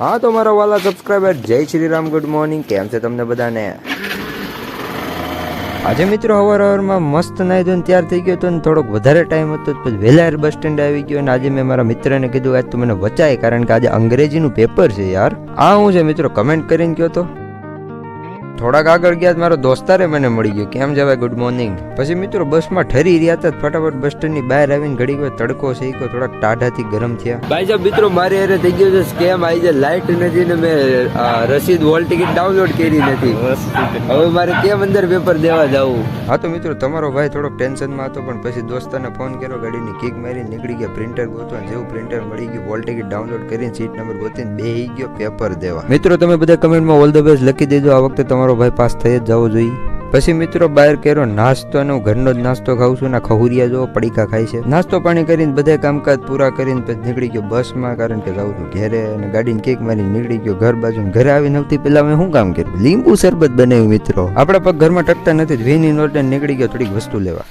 હા, તો મારા વાલા સબસ્ક્રાઈબર જય શ્રી રામ ગુડ મોર્નિંગ કેમ છે તમને બધાને? આજે મિત્રો અવાર હવારમાં મસ્ત નાહી ધોઈને તૈયાર થઈ ગયો હતો ને થોડોક વધારે ટાઈમ હતો પછી વહેલા બસ સ્ટેન્ડ આવી ગયો અને આજે મેં મારા મિત્રને કીધું, આજ તું મને વચાય, કારણ કે આજે અંગ્રેજીનું પેપર છે યાર. આ હું છે મિત્રો કમેન્ટ કરીને કહો તો. થોડાક આગળ ગયા તો મારો દોસ્તારે મને મળી ગયો. કેમ જવાય ગુડ મોર્નિંગ પછી મિત્રો બસમાં ઠરી રહ્યા હતા ફટાફટ બસ સ્ટેન્ડની બહાર આવીને ઘડી વાર તડકો શેક્યો થોડાક ટાઢાથી ગરમ થયા. ભાઈ સાહેબ મિત્રો મારે અરે થઈ ગયો છે સ્કેમ આવી છે લાઇટ નથી ને મેં આ રસીદ વોલ ટિકિટ ડાઉનલોડ કરી નથી. હવે મારે કેમ અંદર પેપર દેવા જવું? હા તો મિત્રો તમારો ભાઈ થોડોક ટેન્શનમાં હતો પણ પછી દોસ્તાને ફોન કર્યો ગાડીની કિક મારી નીકળી ગયા પ્રિન્ટર ગોતવા. જેવું પ્રિન્ટર મળી ગયું વોલ ટિકિટ ડાઉનલોડ કરીને સીટ નંબર ગોતીને બેહી ગયો પેપર દેવા. મિત્રો તમે બધા કમેન્ટમાં ઓલ ધ બેસ્ટ લખી દેજો. આ વખતે તમારો ભાઈ પાસ થઈ જ જવો જોઈએ. પછી મિત્રો બહાર કર્યો નાસ્તો અને ઘરનો જ નાસ્તો ખાઉં છું ના ખહુરિયા જો પડીકા ખાય છે. નાસ્તો પાણી કરીને બધા કામકાજ પૂરા કરીને પછી નીકળી ગયો બસમાં, કારણ કે જાઉં છું ઘેરે અને ગાડીને કેક મારી નીકળી ગયો ઘર બાજુ ઘરે આવીને સૌથી પહેલા મેં શું કામ કર્યું? લીંબુ શરબત બનાવ્યું મિત્રો. આપણા પગ ઘરમાં ટકતા નથી વીની નોટ નીકળી ગયો, થોડીક વસ્તુ લેવા.